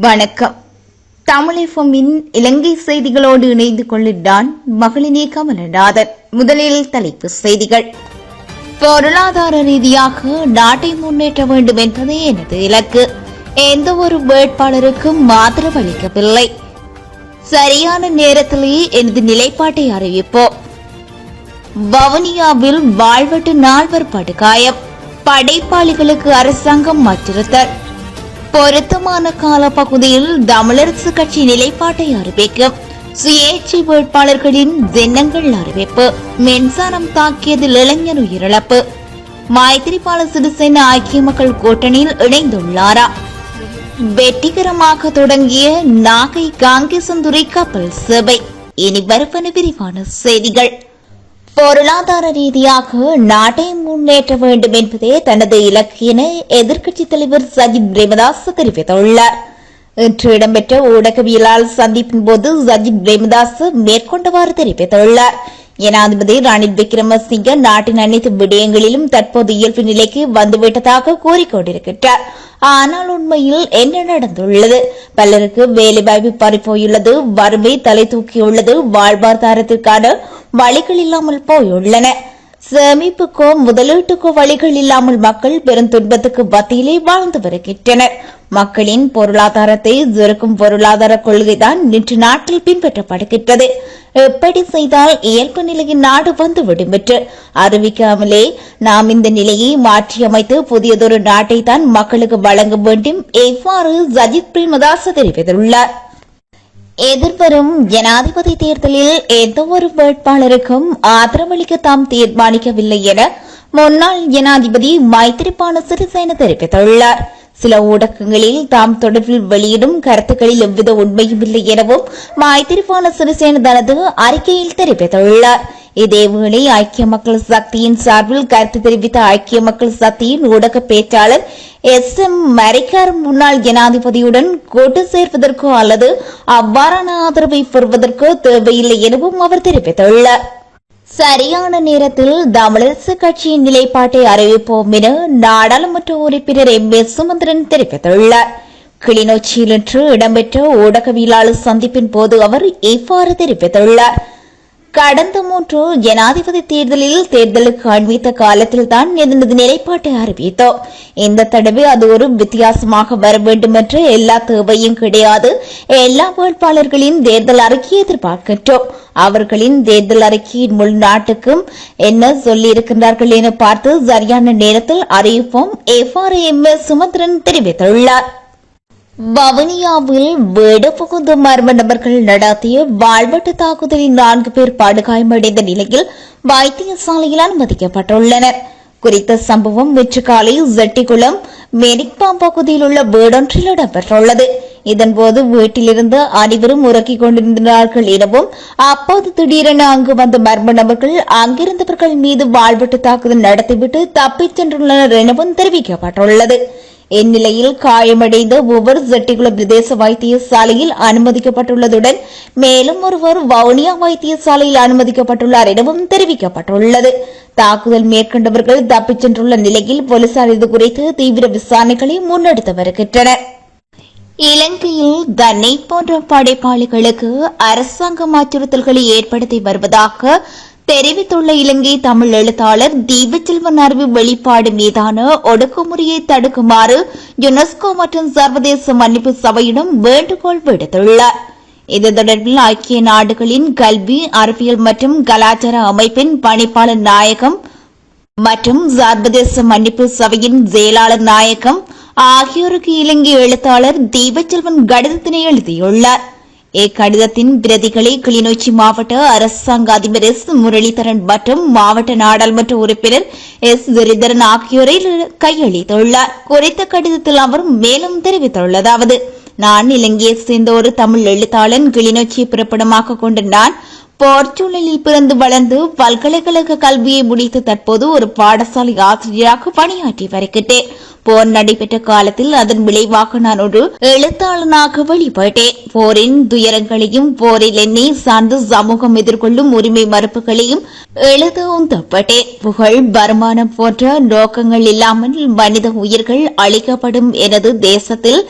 வணக்கம். தமிழகமின் இலங்கை செய்திகளோடு இணைந்து கொள்ளிட்டான் மகளினே கமலநாதன். முதலில் தலைப்பு செய்திகள். பொருளாதார ரீதியாக நாட்டை முன்னேற்ற வேண்டும் என்பதே எனது இலக்கு. எந்த ஒரு வேட்பாளருக்கும் ஆதரவளிக்கவில்லை சரியான நேரத்திலேயே எனது நிலைப்பாட்டை அறிவிப்போம். வவுனியாவில் வாழ்வெட்டு நால்வர் படுகாயம். படைப்பாளிகளுக்கு அரசாங்கம் அச்சுறுத்தல். பொருத்தமான காலப்பகுதியில் தமிழரசு கட்சி நிலைப்பாட்டை அறிவிக்கும். சுயேட்சை வேட்பாளர்களின் எண்ணங்கள் அறிவிப்பு. மின்சாரம் தாக்கியதில் இளைஞர் உயிரிழப்பு. மைத்திரிபால சிறிசேன ஐக்கிய மக்கள் கூட்டணியில் இணைந்துள்ளாரா? வெற்றிகரமாக தொடங்கிய நாகை காங்கேசந்துறை கப்பல் சபை. இனி வருவன விரிவான செய்திகள். பொருளாதார ரீதியாக நாட்டை முன்னேற்ற வேண்டும் என்பதே தனது இலக்கு என எதிர்க்கட்சித் தலைவர் சஜித் பிரேமதாஸ் தெரிவித்துள்ளார். இன்று இடம்பெற்ற ஊடகவியலாளர் சந்திப்பின் போது சஜித் பிரேமதாஸ் மேற்கொண்டவாறு தெரிவித்துள்ளார். ஜனாதிபதி ரணில் விக்ரமசிங்க நாட்டின் அனைத்து விடயங்களிலும் தற்போது இயல்பு நிலைக்கு வந்துவிட்டதாக கூறிக்கொண்டிருக்கிறார் ஆனால் உண்மையில் என்ன நடந்துள்ளது? பலருக்கு வேலைவாய்ப்பு பறிப்போயுள்ளது வறுமை தலை தூக்கியுள்ளது வாழ்வாதாரத்திற்கான வழிகள் இல்லாமல் போயுள்ளன. சேமிப்புக்கோ முதலீட்டுக்கோ வழிகள் இல்லாமல் மக்கள் பெரும் துன்பத்துக்கு மத்தியிலே வாழ்ந்து வருகின்றனர். மக்களின் பொருளாதாரத்தை சுருக்கும் பொருளாதார கொள்கைதான் இன்று நாட்டில் பின்பற்றப்படுகின்றது. எப்படி செய்தால் இயல்பு நிலையின் நாடு வந்துவிடும் என்று அறிவிக்காமலே நாம் இந்த நிலையை மாற்றியமைத்து புதியதொரு நாட்டை தான் மக்களுக்கு வழங்க வேண்டும். எவ்வாறு? சஜித் பிரேமதாஸ் தெரிவித்துள்ளார். எதிர்வரும் ஜனாதிபதி தேர்தலில் எந்த ஒரு வேட்பாளருக்கும் ஆதரவளிக்க தாம் தீர்மானிக்கவில்லை என முன்னாள் ஜனாதிபதி மைத்திரிபால சிறிசேன தெரிவித்துள்ளார். சில ஊடகங்களில் தாம் தொடர்பில் வெளியிடும் கருத்துக்களில் எவ்வித உண்மையும் இல்லை எனவும் மைத்திரிபால சிறிசேன தனது அறிக்கையில் தெரிவித்துள்ளாா் இதேவேளை ஐக்கிய மக்கள் சக்தியின் சார்பில் கருத்து தெரிவித்த ஐக்கிய மக்கள் சக்தியின் ஊடக பேச்சாளர் எஸ் எம் மரிக்கார் முன்னாள் ஜனாதிபதியுடன் கூட்டு சேர்வதற்கோ அல்லது அவ்வாறான ஆதரவை பெறுவதற்கோ தேவையில்லை எனவும் அவர் தெரிவித்துள்ளார். சரியான நேரத்தில் தமிழரசு கட்சியின் நிலைப்பாட்டை அறிவிப்போம் என நாடாளுமன்ற உறுப்பினர் எம் ஏ சுமந்திரன் தெரிவித்துள்ளார். கிளிநொச்சியில் இன்று இடம்பெற்ற ஊடகவியலாளர் சந்திப்பின் போது அவர் இவ்வாறு தெரிவித்துள்ளார். கடந்த மூன்று ஜனாதிபதி தேர்தலில் தேர்தலுக்கு அண்மித்த காலத்தில் தான் எனது நிலைப்பாட்டை அறிவித்தோம். இந்த தடவை அது ஒரு வித்தியாசமாக வர வேண்டும் என்ற எல்லா தேவையும் கிடையாது. எல்லா வேட்பாளர்களின் தேர்தல் அறிக்கையை எதிர்பார்க்கின்றோம். அவர்களின் தேர்தல் அறிக்கையின் முழு நாட்டுக்கும் என்ன சொல்லியிருக்கின்றார்கள் என பார்த்து சரியான நேரத்தில் அறிவிப்போம். எவ்வாறு சுமந்திரன் தெரிவித்துள்ளார். வவுனியாவில் வீடு மர்ம நபர்கள் நடத்திய வாழ்வெட்டு தாக்குதலில் நான்கு பேர் படுகாயமடைந்த நிலையில் வைத்தியசாலையில் அனுமதிக்கப்பட்டுள்ளனர். குறித்த சம்பவம் இன்று காலை ஜெட்டிக்குளம் மெரிக்பாம் பகுதியில் உள்ள வீடொன்றில் இடம்பெற்றுள்ளது. இதன்போது வீட்டிலிருந்து அனைவரும் உறக்கிக் கொண்டிருந்தார்கள் எனவும் அப்போது திடீரென அங்கு வந்த மர்ம நபர்கள் அங்கிருந்தவர்கள் மீது வாழ்வெட்டு தாக்குதல் நடத்திவிட்டு தப்பிச் சென்றுள்ளனர் எனவும் தெரிவிக்கப்பட்டுள்ளது. இந்நிலையில் காயமடைந்த ஒவ்வொரு ஜெட்டிகுளம் பிரதேச வைத்தியசாலையில் அனுமதிக்கப்பட்டுள்ளதுடன் மேலும் ஒருவர் வவுனியா வைத்தியசாலையில் அனுமதிக்கப்பட்டுள்ளார் எனவும் தெரிவிக்கப்பட்டுள்ளது. தாக்குதல் மேற்கொண்டவர்கள் தப்பிச் சென்றுள்ள நிலையில் போலீசார் இது குறித்து தீவிர விசாரணைகளை முன்னெடுத்து வருகின்றனர். இலங்கையில் தன்னை போன்ற படைப்பாளிகளுக்கு அரசாங்கம் அச்சுறுத்தல்களை ஏற்படுத்தி வருவதாக தெரிவித்துள்ள இலங்கை தமிழ் எழுத்தாளர் தீபச்செல்வன் அறிவு வெளிப்பாடு மீதான ஒடுக்குமுறையை தடுக்குமாறு யுனெஸ்கோ மற்றும் சர்வதேச மன்னிப்பு சபையிடம் வேண்டுகோள் விடுத்துள்ளார். இது தொடர்பில் ஐக்கிய நாடுகளின் கல்வி அறிவியல் மற்றும் கலாச்சார அமைப்பின் பணிப்பாளர் நாயகம் மற்றும் சர்வதேச மன்னிப்பு சபையின் செயலாளர் நாயகம் ஆகியோருக்கு இலங்கை எழுத்தாளர் தீபச்செல்வன் கடிதத்தினை எழுதியுள்ளார். இக்கடிதத்தின் பிரதிகளை கிளிநொச்சி மாவட்ட அரசாங்க அதிபர் எஸ் முரளிதரன் மற்றும் மாவட்ட நாடாளுமன்ற உறுப்பினர் எஸ் கிரிதரன் ஆகியோரை கையளித்துள்ளார். குறித்த கடிதத்தில் அவர் மேலும் தெரிவித்துள்ளதாவது நான் இலங்கையை சேர்ந்த ஒரு தமிழ் எழுத்தாளன் கிளிநொச்சியை பிறப்பிடமாக கொண்ட நான் போர்ச்சூழலில் பிறந்து வளர்ந்து பல்கலைக்கழக கல்வியை முடித்து தற்போது ஒரு பாடசாலை ஆசிரியராக பணியாற்றி வருகின்றேன் போர் நடைபெற்ற காலத்தில் அதன் விளைவாக நான் ஒரு எழுத்தாளனாக வெளிப்பட்டேன் போரின் துயரங்களையும் போரில் என்னை சார்ந்து சமூகம் எதிர்கொள்ளும் உரிமை மறுப்புகளையும் எழுதவும் தப்பட்டேன். புகழ் வருமானம் போன்ற நோக்கங்கள் இல்லாமல் மனித உயிர்கள் அளிக்கப்படும் எனது தேசத்தில்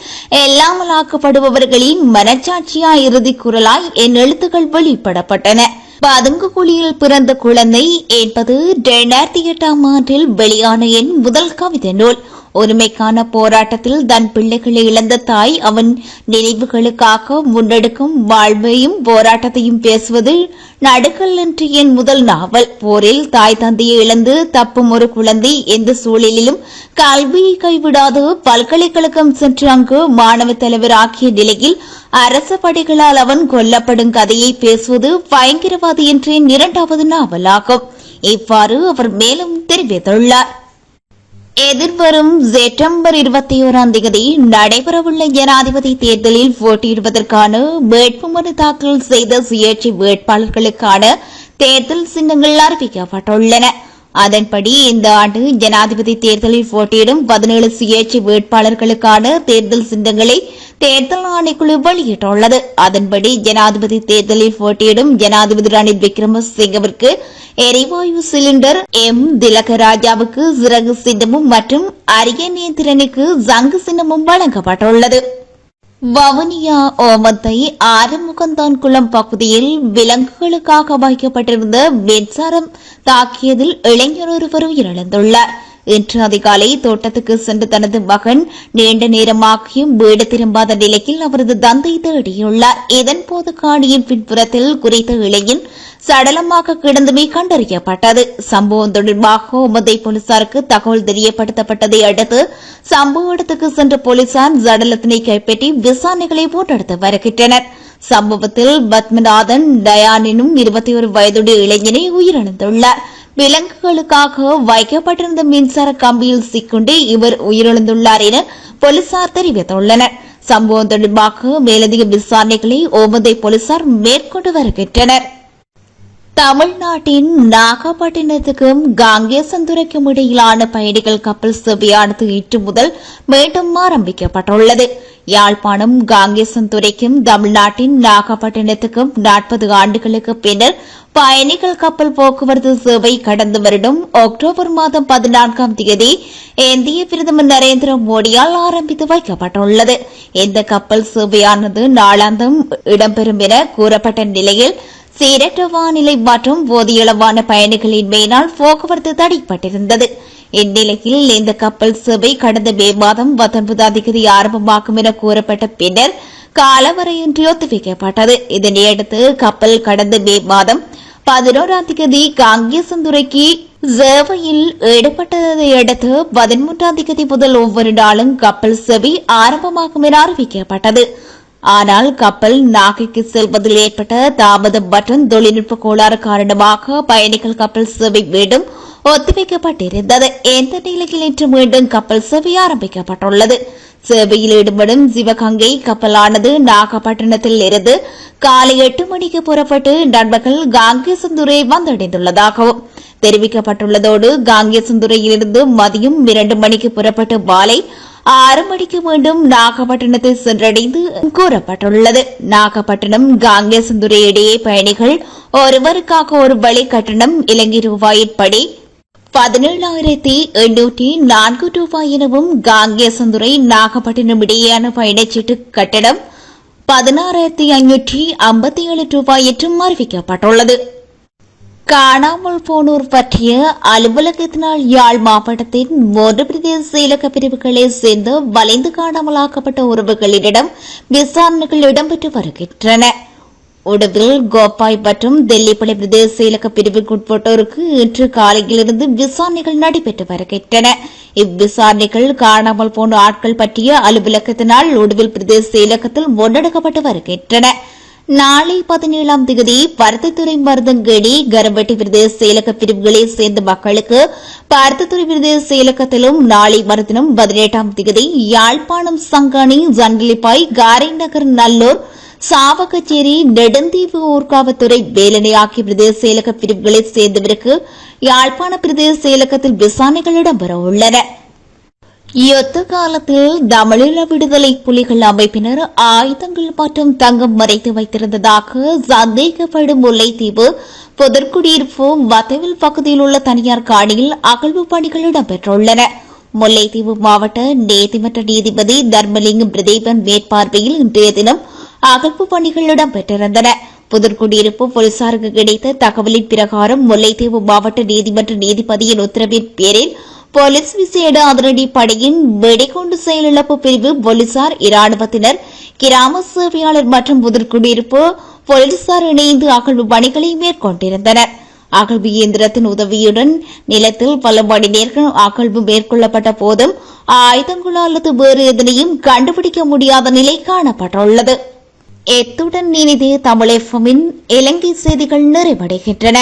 எல்லாமலாக்கப்படுபவர்களின் மனச்சாட்சியா இறுதி குரலாய் என் எழுத்துக்கள் வெளிப்படப்பட்டன. பதுங்கு குழியில் பிறந்த குழந்தை என்பது இரண்டாயிரத்தி எட்டாம் ஆண்டில் வெளியான என் முதல் கவிதை நூல். உரிமைக்கான போராட்டத்தில் தன் பிள்ளைகளை இழந்த தாய் அவன் நினைவுகளுக்காக முன்னெடுக்கும் வாழ்வையும் போராட்டத்தையும் பேசுவது நடுக்கல் என்று என் முதல் நாவல். போரில் தாய் தந்தையை இழந்து தப்பும் ஒரு குழந்தை எந்த சூழலிலும் கல்வியை கைவிடாது. பல்கலைக்கழகம் சென்று அங்கு மாணவ தலைவர் நிலையில் அரச படைகளால் அவன் கொல்லப்படும் கதையை பேசுவது பயங்கரவாதி என்ற இரண்டாவது நாவலாகும். இவ்வாறு அவர் மேலும் தெரிவித்துள்ளார். எதிர்வரும் செப்டம்பர் இருபத்தி ஓராம் தேதி நடைபெறவுள்ள ஜனாதிபதி தேர்தலில் போட்டியிடுவதற்கான வேட்புமனு தாக்கல் செய்த சுயேட்சை வேட்பாளர்களுக்கான தேர்தல் சின்னங்கள் அறிவிக்கப்பட்டுள்ளன. அதன்படி இந்த ஆண்டு ஜனாதிபதி தேர்தலில் போட்டியிடும் பதினேழு சுயேட்சை வேட்பாளர்களுக்கான தேர்தல் சிந்தங்களை தேர்தல் ஆணைக்குழு வெளியிட்டுள்ளது. அதன்படி ஜனாதிபதி தேர்தலில் போட்டியிடும் ஜனாதிபதி ரணில் விக்ரமசிங்கவிற்கு எரிவாயு சிலிண்டர் எம். திலகராஜாவுக்கு சிறகு சின்னமும் மற்றும் அரியநேந்திரனுக்கு ஜங்கு சின்னமும் வழங்கப்பட்டுள்ளது. வவுனியா ஓமத்தை ஆறுமுகந்தான் குளம் பகுதியில் விலங்குகளுக்காக வைக்கப்பட்டிருந்த மின்சாரம் தாக்கியதில் இளைஞர் ஒருவர் உயிரிழந்துள்ளார். இன்று அதிகாலை தோட்டத்துக்கு சென்று தனது மகன் நீண்ட நேரமாகியும் வீடு திரும்பாத நிலையில் அவரது தந்தை தேடியுள்ளார். இதன்போது காணியின் பின்புறத்தில் குறித்த இளைஞன் சடலமாக கிடந்துமே கண்டறியப்பட்டது. சம்பவம் தொடர்பாக உமதை போலீசாருக்கு தகவல் தெரியப்படுத்தப்பட்டதை அடுத்து சம்பவ இடத்துக்கு சென்ற போலீசார் சடலத்தினை கைப்பற்றி விசாரணைகளை போட்டெடுத்து வருகின்றனர். சம்பவத்தில் பத்மநாதன் டயான் இருபத்தி ஒரு வயதுடைய இளைஞனை உயிரிழந்துள்ளார். விலங்குகளுக்காக வைக்கப்பட்டிருந்த மின்சார கம்பியில் சிக்குண்டு இவர் உயிரிழந்துள்ளார் என போலீசார் தெரிவித்துள்ளனர். சம்பவம் தொடர்பாக மேலதிக விசாரணைகளை ஓமந்தை போலீசார் மேற்கொண்டு வருகின்றனர். தமிழ்நாட்டின் நாகப்பட்டினத்துக்கும் காங்கேசந்துரைக்கும் இடையிலான பயணிகள் கப்பல் சேவையானது இன்று முதல் மீண்டும் ஆரம்பிக்கப்பட்டுள்ளது. யாழ்ப்பாணம் காங்கேசந்துரைக்கும் தமிழ்நாட்டின் நாகப்பட்டினத்துக்கும் நாற்பது ஆண்டுகளுக்கு பின்னர் பயணிகள் கப்பல் போக்குவரத்து சேவை கடந்த வருடம் அக்டோபர் மாதம் பதினான்காம் தேதி இந்திய பிரதமர் நரேந்திர மோடியால் ஆரம்பித்து வைக்கப்பட்டுள்ளது. இந்த கப்பல் சேவையானது நாளாந்தம் இடம்பெறும் என கூறப்பட்ட நிலையில் சீரற்ற வானிலை மற்றும் போதியளவான பயணிகளின் மேலால் போக்குவரத்து தடைப்பட்டிருந்தது. இந்நிலையில் இந்த கப்பல் சேவை கடந்த மே மாதம் பத்தொன்பதாம் தேதி ஆரம்பமாகும் என கூறப்பட்ட பின்னர் காலவரையின்றி ஒத்திவைக்கப்பட்டது. இதனையடுத்து கப்பல் கடந்த மே மாதம் பதினோராம் தேதி காங்கேசந்துறைக்கு சேவையில் ஈடுபட்டதையடுத்து பதிமூன்றாம் தேதி முதல் ஒவ்வொரு நாளும் கப்பல் சேவை ஆரம்பமாகும் என அறிவிக்கப்பட்டது. ஆனால் கப்பல் நாகைக்கு செல்வதில் ஏற்பட்ட தாமதம் மற்றும் தொழில்நுட்ப கோளாறு காரணமாக பயணிகள் கப்பல் சேவை மீண்டும் ஒத்திவைக்கப்பட்டிருந்தது. எந்த நிலையில் இன்று மீண்டும் கப்பல் சேவை ஆரம்பிக்கப்பட்டுள்ளது. சேவையில் ஈடுபடும் சிவகங்கை கப்பலானது நாகப்பட்டினத்தில் இருந்து காலை எட்டு மணிக்கு புறப்பட்டு நண்பர்கள் காங்கேசந்துரை வந்தடைந்துள்ளதாகவும் தெரிவிக்கப்பட்டுள்ளதோடு காங்கேசந்துரையிலிருந்து மதியம் இரண்டு மணிக்கு புறப்பட்டு மாலை ஆறு மணிக்கு மீண்டும் நாகப்பட்டினத்தை சென்றடைந்து கூறப்பட்டுள்ளது நாகப்பட்டினம் காங்கேசந்துறை இடையே பயணிகள் ஒருவருக்காக ஒரு வழி கட்டணம் இலங்கை ரூபாயின்படி பதினேழாயிரத்தி எண்ணூற்றி நான்கு ரூபாய் எனவும் காங்கேசந்துறை நாகப்பட்டினம் இடையேயான பயணச்சீட்டு கட்டணம் பதினாறாயிரத்தி ஐநூற்றி ஐம்பத்தி ஏழு ரூபாய் என்றும் அறிவிக்கப்பட்டுள்ளது. காணாமல் போனோர் பற்றிய அலுவலகத்தினால் யாழ் மாவட்டத்தின் மூன்று பிரதேச செயலக பிரிவுகளை சேர்ந்து வளைந்து காணாமலாக்கப்பட்ட உறவுகளிடம் விசாரணைகள் இடம்பெற்று வருகின்றன. உடவில் கோப்பாய் மற்றும் தெல்லிப்பளை பிரதேச செயலக பிரிவுக்குட்பட்டோருக்கு இன்று காலையிலிருந்து விசாரணைகள் நடைபெற்று வருகின்றன. இவ்விசாரணைகள் காணாமல் போன ஆட்கள் பற்றிய அலுவலகத்தினால் உடவில் பிரதேச செயலகத்தில் முன்னெடுக்கப்பட்டு வருகின்றன. நாளை பதினேழாம் தேதி பருத்தித்துறை மருதங்கேடி கரம்பட்டி பிரதேச செயலக பிரிவுகளை சேர்ந்த மக்களுக்கு பருத்தித்துறை பிரதேச செயலகத்திலும் நாளை மறுதினம் பதினெட்டாம் தேதி யாழ்ப்பாணம் சங்காணி ஜன்லிப்பாய் காரைநகர் நல்லூர் சாவகச்சேரி நெடுந்தீவு ஊர்காவத்துறை வேலனை ஆகிய பிரதேச செயலக பிரிவுகளை சேர்ந்தவருக்கு யாழ்ப்பாண பிரதேச செயலகத்தில் விசாரணைகள் இடம்பெற உள்ளன. யுத்த காலத்தில் தமிழீழ விடுதலை புலிகள் அமைப்பினர் ஆயுதங்கள் மற்றும் தங்கம் மறைத்து வைத்திருந்ததாக சந்தேகப்படும் முல்லைத்தீவு புதற்குடியிருப்பு வத்தவில் பகுதியில் உள்ள தனியார் காணியில் அகழ்வு பணிகள் இடம்பெற்றுள்ளன முல்லைத்தீவு மாவட்ட நீதிமன்ற நீதிபதி தர்மலிங்கம் பிரதீபன் மேற்பார்வையில் இன்றைய தினம் அகழ்வு பணிகள் இடம்பெற்றிருந்தன புதற்குடியிருப்பு போலீசாருக்கு கிடைத்த தகவலின் பிரகாரம் முல்லைத்தீவு மாவட்ட நீதிமன்ற நீதிபதியின் உத்தரவின் பேரில் போலீஸ் விசேட அதிரடி படையின் வெடிகுண்டு செயலிழப்பு பிரிவு போலீசார் இராணுவத்தினர் கிராம சேவையாளர் மற்றும் முதற்குடியிருப்பு போலீசார் இணைந்து அகழ்வு பணிகளை மேற்கொண்டிருந்தனர். அகழ்வு இயந்திரத்தின் உதவியுடன் நிலத்தில் பல மணி நேரம் அகழ்வு மேற்கொள்ளப்பட்ட போதும் ஆயுதங்கள் அல்லது வேறு எதனையும் கண்டுபிடிக்க முடியாத நிலை காணப்பட்டுள்ளது. எத்துடன் இனிதே தமிழ் எஃப்எம்மின் இலங்கை செய்திகள் நிறைவடைகின்றன.